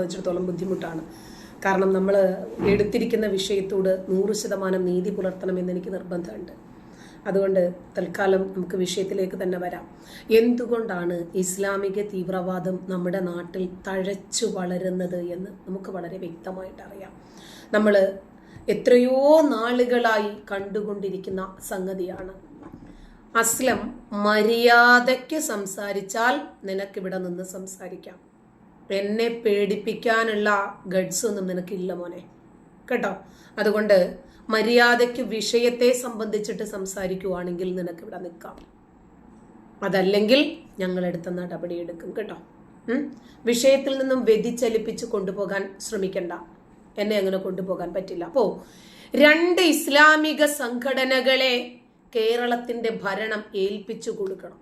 സംബന്ധിച്ചിടത്തോളം ബുദ്ധിമുട്ടാണ്. കാരണം നമ്മൾ എടുത്തിരിക്കുന്ന വിഷയത്തോട് നൂറ് ശതമാനം നീതി പുലർത്തണമെന്ന് എനിക്ക് നിർബന്ധമുണ്ട്. അതുകൊണ്ട് തൽക്കാലം നമുക്ക് വിഷയത്തിലേക്ക് തന്നെ വരാം. എന്തുകൊണ്ടാണ് ഇസ്ലാമിക തീവ്രവാദം നമ്മുടെ നാട്ടിൽ തഴച്ചു വളരുന്നത് എന്ന് നമുക്ക് വളരെ വ്യക്തമായിട്ട് അറിയാം. നമ്മൾ എത്രയോ നാളുകളായി കണ്ടുകൊണ്ടിരിക്കുന്ന സംഗതിയാണ്. അസ്ലം മര്യാദയ്ക്ക് സംസാരിച്ചാൽ നിനക്കിവിടെ നിന്ന് സംസാരിക്കാം. എന്നെ പേടിപ്പിക്കാനുള്ള ഗഡ്സ് ഒന്നും നിനക്കില്ല മോനെ. കേട്ടോ? അതുകൊണ്ട് മര്യാദയ്ക്ക് വിഷയത്തെ സംബന്ധിച്ചിട്ട് സംസാരിക്കുവാണെങ്കിൽ നിനക്ക് ഇവിടെ നിൽക്കാം. അതല്ലെങ്കിൽ ഞങ്ങളെടുത്ത നടപടിയെടുക്കും കേട്ടോ? വിഷയത്തിൽ നിന്നും വ്യതിചലിപ്പിച്ച് കൊണ്ടുപോകാൻ ശ്രമിക്കണ്ട. എന്നെ അങ്ങനെ കൊണ്ടുപോകാൻ പറ്റില്ല. അപ്പോ രണ്ട് ഇസ്ലാമിക സംഘടനകളെ കേരളത്തിന്റെ ഭരണം ഏൽപ്പിച്ചു കൊടുക്കണം.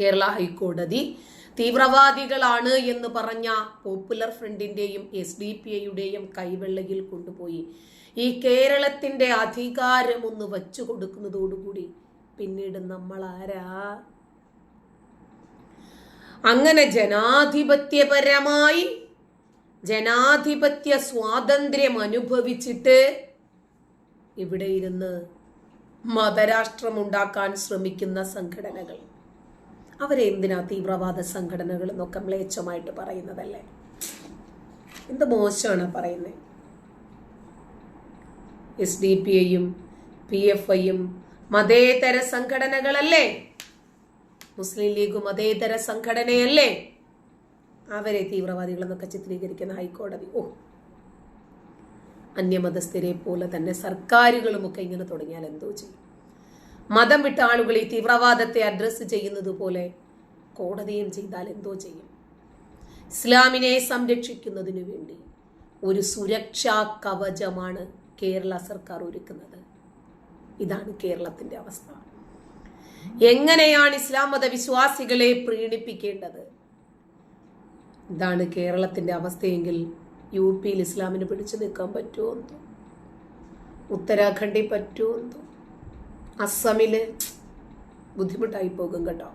കേരള ഹൈക്കോടതി തീവ്രവാദികളാണ് എന്ന് പറഞ്ഞ പോപ്പുലർ ഫ്രണ്ടിന്റെയും എസ് ഡി പി ഐയുടെയും കൈവെള്ളയിൽ കൊണ്ടുപോയി. ഈ കേരളത്തിന്റെ അധികാരം ഒന്ന് വച്ചു കൊടുക്കുന്നതോടുകൂടി പിന്നീട് നമ്മൾ ആരാ അങ്ങനെ ജനാധിപത്യപരമായി ജനാധിപത്യ സ്വാതന്ത്ര്യം അനുഭവിച്ചിട്ട് ഇവിടെ ഇരുന്ന് മതരാഷ്ട്രമുണ്ടാക്കാൻ ശ്രമിക്കുന്ന സംഘടനകൾ. അവരെ എന്തിനാ തീവ്രവാദ സംഘടനകൾ എന്നൊക്കെ മ്ലേച്ഛമായിട്ട് പറയുന്നതല്ലേ? എന്ത് മോശമാണ് പറയുന്നത് എസ് ഡി പി ഐയും പി എഫ് ഐയും മതേതര സംഘടനകളല്ലേ? മുസ്ലിം ലീഗ് മതേതര സംഘടനയല്ലേ? അവരെ തീവ്രവാദികളെന്നൊക്കെ ചിത്രീകരിക്കുന്ന ഹൈക്കോടതി. ഓ അന്യമതസ്ഥരെ പോലെ തന്നെ സർക്കാരുകളുമൊക്കെ ഇങ്ങനെ തുടങ്ങിയാൽ എന്തോ ചെയ്യും? മതം വിട്ട ആളുകൾ ഈ തീവ്രവാദത്തെ അഡ്രസ്സ് ചെയ്യുന്നത് പോലെ കോടതിയും ചെയ്താൽ എന്തോ ചെയ്യും. ഇസ്ലാമിനെ സംരക്ഷിക്കുന്നതിനു വേണ്ടി ഒരു സുരക്ഷാ കവചമാണ് കേരള സർക്കാർ ഒരുക്കുന്നത്. ഇതാണ് കേരളത്തിന്റെ അവസ്ഥ. എങ്ങനെയാണ് ഇസ്ലാം മതവിശ്വാസികളെ പ്രീണിപ്പിക്കേണ്ടത്? ഇതാണ് കേരളത്തിന്റെ അവസ്ഥയെങ്കിൽ യു പിയിൽ ഇസ്ലാമിന് പിടിച്ചു നിൽക്കാൻ പറ്റുമോ എന്തോ? ഉത്തരാഖണ്ഡിൽ പറ്റുമോ എന്തോ? അസമിൽ ബുദ്ധിമുട്ടായി പോകും കേട്ടോ.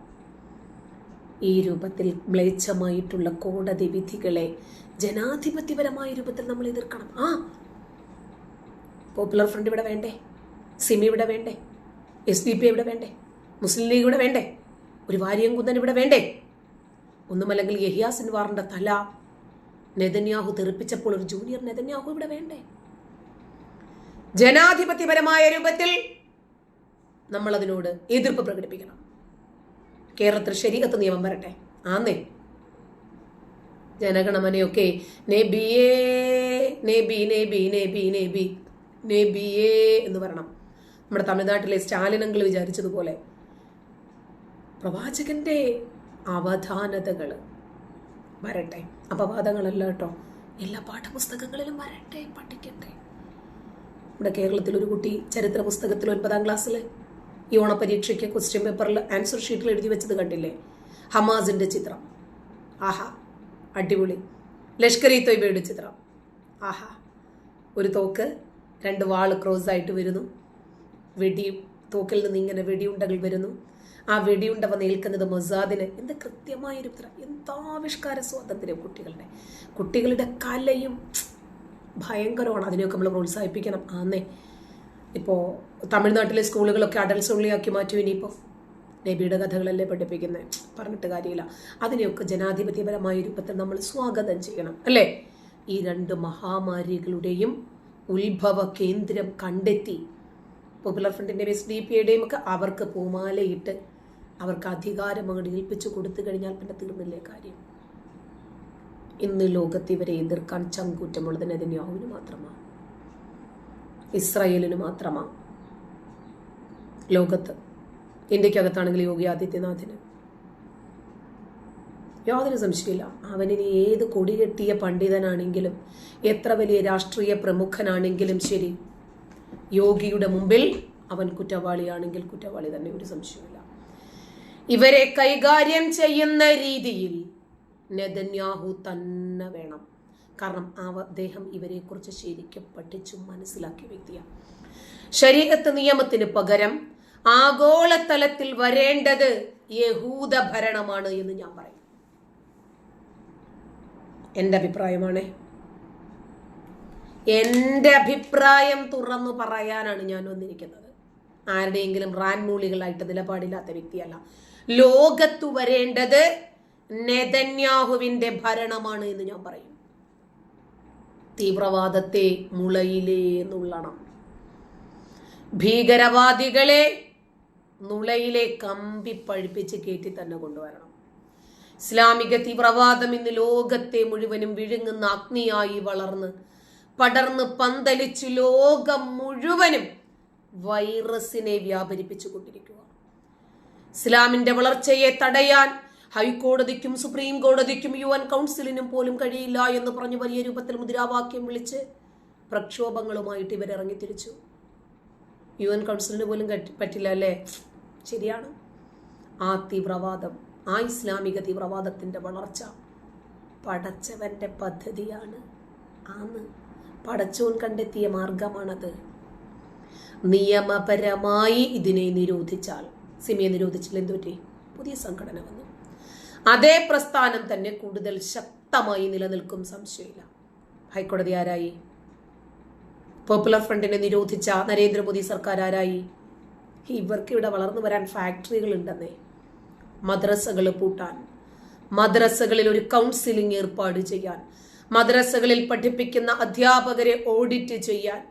ഈ രൂപത്തിൽ മ്ലേച്ഛമായിട്ടുള്ള കോടതി വിധികളെ ജനാധിപത്യപരമായ രൂപത്തിൽ നമ്മൾ എതിർക്കണം. ആ പോപ്പുലർ ഫ്രണ്ട് ഇവിടെ വേണ്ടേ? സിമി ഇവിടെ വേണ്ടേ? എസ് ഡി പി ഇവിടെ വേണ്ടേ? മുസ്ലിം ലീഗ് ഇവിടെ വേണ്ടേ? ഒരു വാര്യം കുന്നൻ ഇവിടെ വേണ്ടേ? ഒന്നുമല്ലെങ്കിൽ യഹിയാ സിൻവാറിന്റെ തല നെതന്യാഹു തെറിപ്പിച്ചപ്പോൾ ഒരു ജൂനിയർ നെതന്യാഹു ഇവിടെ വേണ്ടേ? ജനാധിപത്യപരമായ രൂപത്തിൽ നമ്മൾ അതിനോട് എതിർപ്പ് പ്രകടിപ്പിക്കണം. കേരളത്തിൽ ശരീരത്ത് നിയമം വരട്ടെ. ആന്നേ. ജനഗണമനയൊക്കെ നെബി നെബി നെബി നെബി എന്ന് പറയണം നമ്മുടെ തമിഴ്നാട്ടിലെ സ്റ്റാലിനങ്ങൾ വിചാരിച്ചതുപോലെ പ്രവാചകന്റെ അവധാനതകൾ വരട്ടെ. അപവാദങ്ങളല്ല കേട്ടോ. എല്ലാ പാഠപുസ്തകങ്ങളിലും വരട്ടെ പഠിക്കട്ടെ. നമ്മുടെ കേരളത്തിൽ ഒരു കുട്ടി ചരിത്ര പുസ്തകത്തിൽ ഒൻപതാം ക്ലാസ്സിൽ ഈ ഓണപരീക്ഷയ്ക്ക് ക്വസ്റ്റ്യൻ പേപ്പറിൽ ആൻസർ ഷീറ്റിൽ എഴുതി വെച്ചത് കണ്ടില്ലേ? ഹമാസിന്റെ ചിത്രം. ആഹാ അടിപൊളി. ലഷ്കർ ഇ തൊയ്ബയുടെ ചിത്രം. ആഹാ ഒരു തോക്ക് രണ്ട് വാൾ ക്രോസ് ആയിട്ട് വരുന്നു. വെടി തോക്കിൽ നിന്ന് ഇങ്ങനെ വെടിയുണ്ടകൾ വരുന്നു. ആ വെടിയുണ്ടവ നിൽക്കുന്നത് മൊസാദിന്. എന്ത് കൃത്യമായൊരു ഉത്തരം. എന്താവിഷ്കാര സ്വാതന്ത്ര്യം കുട്ടികളുടെ? കുട്ടികളുടെ കലയും ഭയങ്കരമാണ്. അതിനെയൊക്കെ നമ്മൾ പ്രോത്സാഹിപ്പിക്കണം. ആന്നേ. ഇപ്പോൾ തമിഴ്നാട്ടിലെ സ്കൂളുകളൊക്കെ അഡൽസ് ഉള്ളിയാക്കി മാറ്റും ഇനിയിപ്പോൾ നബിയുടെ കഥകളല്ലേ പഠിപ്പിക്കുന്നത് പറഞ്ഞിട്ട് കാര്യമില്ല. അതിനെയൊക്കെ ജനാധിപത്യപരമായ രൂപത്തിൽ നമ്മൾ സ്വാഗതം ചെയ്യണം അല്ലേ? ഈ രണ്ട് മഹാമാരികളുടെയും ഉത്ഭവ കേന്ദ്രം കണ്ടെത്തി. പോപ്പുലർ ഫ്രണ്ടിന്റെയും എസ് ഡി പി യുടെയും ഒക്കെ അവർക്ക് പൂമാലയിട്ട് അവർക്ക് അധികാരം അങ്ങോട്ട് ഏൽപ്പിച്ചു കൊടുത്തു കഴിഞ്ഞാൽ പിന്നെ തീർന്നില്ലേ കാര്യം. ഇന്ന് ലോകത്ത് ഇവരെ എതിർക്കാൻ ചങ്കൂറ്റമുള്ളത് നെതന്യാഹുവിന് മാത്രമാണ്. ഇസ്രായേലിന് മാത്രമാണ്. ലോകത്ത് ഇന്ത്യക്കകത്താണെങ്കിൽ യോഗി ആദിത്യനാഥിന്. യാതൊരു സംശയമില്ല അവനിനി ഏത് കൊടികെട്ടിയ പണ്ഡിതനാണെങ്കിലും എത്ര വലിയ രാഷ്ട്രീയ പ്രമുഖനാണെങ്കിലും ശരി യോഗിയുടെ മുമ്പിൽ അവൻ കുറ്റവാളിയാണെങ്കിൽ കുറ്റവാളി തന്നെ ഒരു സംശയമില്ല ഇവരെ കൈകാര്യം ചെയ്യുന്ന രീതിയിൽ നെതന്യാഹു തന്നെ വേണം. കാരണം ആ അദ്ദേഹം ഇവരെക്കുറിച്ച് ശരിക്കും പഠിച്ചു മനസ്സിലാക്കിയ വ്യക്തിയാണ് ശരീരത്ത് നിയമത്തിന് പകരം ആഗോളതലത്തിൽ വരേണ്ടത് യഹൂദ ഭരണമാണ് എന്ന് ഞാൻ പറയും. എന്റെ അഭിപ്രായമാണ്. എന്റെ അഭിപ്രായം തുറന്നു പറയാനാണ് ഞാൻ വന്നിരിക്കുന്നത്. ആരുടെയെങ്കിലും റാൻമൂളികളായിട്ട് നിലപാടില്ലാത്ത വ്യക്തിയല്ല. ലോകത്തു വരേണ്ടത് നെതന്യാഹുവിന്റെ ഭരണമാണ് എന്ന് ഞാൻ പറയും. തീവ്രവാദത്തെ മുളയിലേ നുള്ളണം. ഭീകരവാദികളെ നുളയിലെ കമ്പി പഴിപ്പിച്ച് കയറ്റി തന്നെ കൊണ്ടുവരണം. ഇസ്ലാമിക തീവ്രവാദം ഇന്ന് ലോകത്തെ മുഴുവനും വിഴുങ്ങുന്ന അഗ്നിയായി വളർന്ന് പടർന്ന് പന്തലിച്ചു ലോകം മുഴുവനും വൈറസിനെ വ്യാപരിപ്പിച്ചു കൊണ്ടിരിക്കുക ഇസ്ലാമിന്റെ വളർച്ചയെ തടയാൻ ഹൈക്കോടതിക്കും സുപ്രീം കോടതിക്കും യു എൻ കൗൺസിലിനും പോലും കഴിയില്ല എന്ന് പറഞ്ഞ് വലിയ രൂപത്തിൽ മുദ്രാവാക്യം വിളിച്ച് പ്രക്ഷോഭങ്ങളുമായിട്ട് ഇവരിറങ്ങി തിരിച്ചു. യു എൻ കൗൺസിലിന് പോലും പറ്റില്ല അല്ലേ? ശരിയാണ്. ആ തീവ്രവാദം ആ ഇസ്ലാമിക തീവ്രവാദത്തിന്റെ വളർച്ച പടച്ചവന്റെ പദ്ധതിയാണ് ആന്ന്. പടച്ചോൻ കണ്ടെത്തിയ മാർഗമാണത്. നിയമപരമായി ഇതിനെ നിരോധിച്ചാൽ സിമിയെ നിരോധിച്ചാൽ എന്തുപറ്റി? പുതിയ സംഘടന വന്നു. അതേ പ്രസ്ഥാനം തന്നെ കൂടുതൽ ശക്തമായി നിലനിൽക്കും സംശയമില്ല. ഹൈക്കോടതി ആരായി? പോപ്പുലർ ഫ്രണ്ടിനെ നിരോധിച്ച നരേന്ദ്രമോദി സർക്കാർ ആരായി? ഇവർക്ക് ഇവിടെ വളർന്നു വരാൻ ഫാക്ടറികൾ ഉണ്ടെന്നേ. മദ്രസകൾ പൂട്ടാൻ മദ്രസകളിൽ ഒരു കൗൺസിലിംഗ് ഏർപ്പാട് ചെയ്യാൻ മദ്രസകളിൽ പഠിപ്പിക്കുന്ന അധ്യാപകരെ ഓഡിറ്റ് ചെയ്യാൻ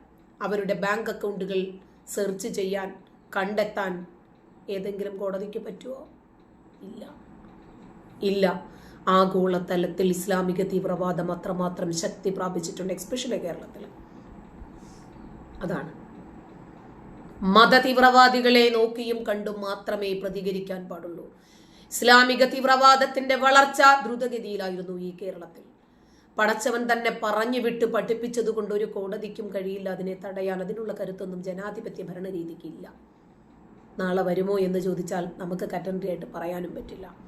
അവരുടെ ബാങ്ക് അക്കൗണ്ടുകൾ സെർച്ച് ചെയ്യാൻ കണ്ടെത്താൻ ഏതെങ്കിലും കോടതിക്ക് പറ്റുമോ ഇല്ല. ഇല്ല. ആഗോളതലത്തിൽ ഇസ്ലാമിക തീവ്രവാദം അത്രമാത്രം ശക്തി പ്രാപിച്ചിട്ടുണ്ട് എക്സ്പെഷ്യലി കേരളത്തിൽ. അതാണ്. മത തീവ്രവാദികളെ നോക്കിയും കണ്ടും മാത്രമേ പ്രതികരിക്കാൻ പാടുള്ളൂ. ഇസ്ലാമിക തീവ്രവാദത്തിന്റെ വളർച്ച ദ്രുതഗതിയിലായിരുന്നു ഈ കേരളത്തിൽ. പടച്ചവൻ തന്നെ പറഞ്ഞു വിട്ട് പഠിപ്പിച്ചതുകൊണ്ട് ഒരു കോടതിക്കും കഴിയില്ല അതിനെ തടയാൻ അതിനുള്ള കരുത്തൊന്നും ജനാധിപത്യ ഭരണരീതിക്ക് ഇല്ല. നാളെ വരുമോ എന്ന് ചോദിച്ചാൽ നമുക്ക് കറ്റൻട്രി ആയിട്ട് പറയാനും പറ്റില്ല.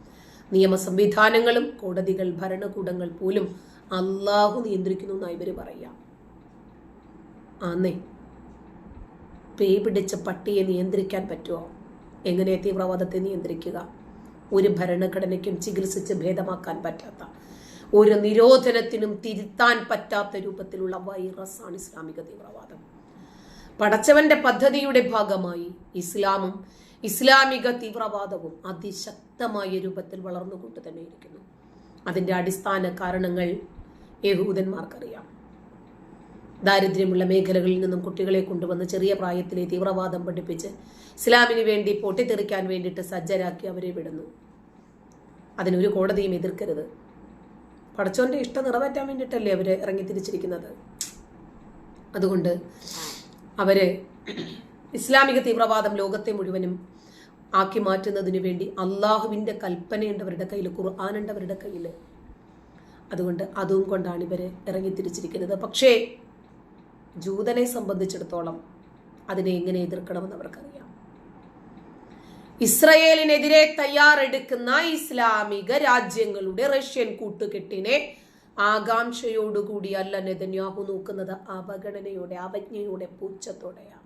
നിയമ സംവിധാനങ്ങളും കോടതികൾ ഭരണകൂടങ്ങൾ പോലും അള്ളാഹു നിയന്ത്രിക്കുന്നു എന്നാണ് ഇവർ പറയാം. പേ പിടിച്ച പട്ടിയെ നിയന്ത്രിക്കാൻ പറ്റുമോ എങ്ങനെ തീവ്രവാദത്തെ നിയന്ത്രിക്കുക? ഒരു ഭരണഘടനയ്ക്കും ചികിത്സിച്ച് ഭേദമാക്കാൻ പറ്റാത്ത ഒരു നിരോധനത്തിനും തിരുത്താൻ പറ്റാത്ത രൂപത്തിലുള്ള വൈറസ് ആണ് ഇസ്ലാമിക തീവ്രവാദം. പടച്ചവന്റെ പദ്ധതിയുടെ ഭാഗമായി ഇസ്ലാമും ഇസ്ലാമിക തീവ്രവാദവും അതിശക്തമായ രൂപത്തിൽ വളർന്നുകൊണ്ട് തന്നെ ഇരിക്കുന്നു. അതിന്റെ അടിസ്ഥാന കാരണങ്ങൾ യഹൂദന്മാർക്കറിയാം ദാരിദ്ര്യമുള്ള മേഖലകളിൽ നിന്നും കുട്ടികളെ കൊണ്ടുവന്ന് ചെറിയ പ്രായത്തിലെ തീവ്രവാദം പഠിപ്പിച്ച് ഇസ്ലാമിന് വേണ്ടി പൊട്ടിത്തെറിക്കാൻ വേണ്ടിയിട്ട് സജ്ജരാക്കി അവരെ വിടുന്നു. അതിനൊരു കോടതിയും എതിർക്കരുത്. പടച്ചോന്റെ ഇഷ്ടം നിറവേറ്റാൻ വേണ്ടിയിട്ടല്ലേ അവരെ ഇറങ്ങി തിരിച്ചിരിക്കുന്നത്? അതുകൊണ്ട് അവർ ഇസ്ലാമിക തീവ്രവാദം ലോകത്തെ മുഴുവനും ആക്കി മാറ്റുന്നതിന് വേണ്ടി അള്ളാഹുവിന്റെ കൽപ്പനയുണ്ടവരുടെ കയ്യിൽ ഖുർആാനുണ്ടവരുടെ കയ്യിൽ അതുകൊണ്ട് അതും കൊണ്ടാണ് ഇവരെ ഇറങ്ങിത്തിരിച്ചിരിക്കുന്നത് പക്ഷേ ജൂതനെ സംബന്ധിച്ചിടത്തോളം അതിനെ എങ്ങനെ എതിർക്കണമെന്ന് അവർക്കറിയാം. ഇസ്രയേലിനെതിരെ തയ്യാറെടുക്കുന്ന ഇസ്ലാമിക രാജ്യങ്ങളുടെ റഷ്യൻ കൂട്ടുകെട്ടിനെ ആകാംക്ഷയോടുകൂടിയല്ല നെതന്യാഹു നോക്കുന്നത്. അവഗണനയോടെ അവജ്ഞയോടെ പൂച്ചത്തോടെയാണ്.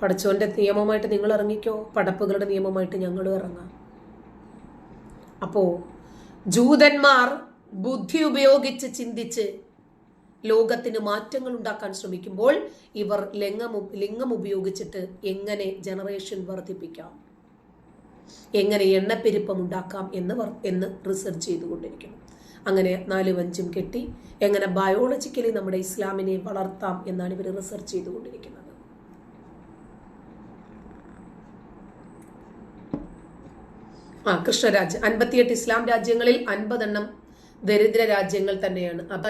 പടച്ചോന്റെ നിയമമായിട്ട് നിങ്ങൾ ഇറങ്ങിക്കോ? പടപ്പുകളുടെ നിയമമായിട്ട് ഞങ്ങളും ഇറങ്ങാം. അപ്പോൾ ജൂതന്മാർ ബുദ്ധി ഉപയോഗിച്ച് ചിന്തിച്ച് ലോകത്തിന് മാറ്റങ്ങൾ ഉണ്ടാക്കാൻ ശ്രമിക്കുമ്പോൾ ഇവർ ലിംഗം ലിംഗം ഉപയോഗിച്ചിട്ട് എങ്ങനെ ജനറേഷൻ വർദ്ധിപ്പിക്കാം? എങ്ങനെ എണ്ണപ്പെരുപ്പം ഉണ്ടാക്കാം എന്ന് എന്ന് റിസർച്ച് ചെയ്തുകൊണ്ടിരിക്കുന്നു. അങ്ങനെ നാലും അഞ്ചും കെട്ടി എങ്ങനെ ബയോളജിക്കലി നമ്മുടെ ഇസ്ലാമിനെ വളർത്താം എന്നാണ് ഇവർ റിസർച്ച് ചെയ്തുകൊണ്ടിരിക്കുന്നത്. ആ കൃഷ്ണരാജ്. അൻപത്തിയെട്ട് ഇസ്ലാം രാജ്യങ്ങളിൽ അൻപതെണ്ണം ദരിദ്ര രാജ്യങ്ങൾ തന്നെയാണ്. അപ്പൊ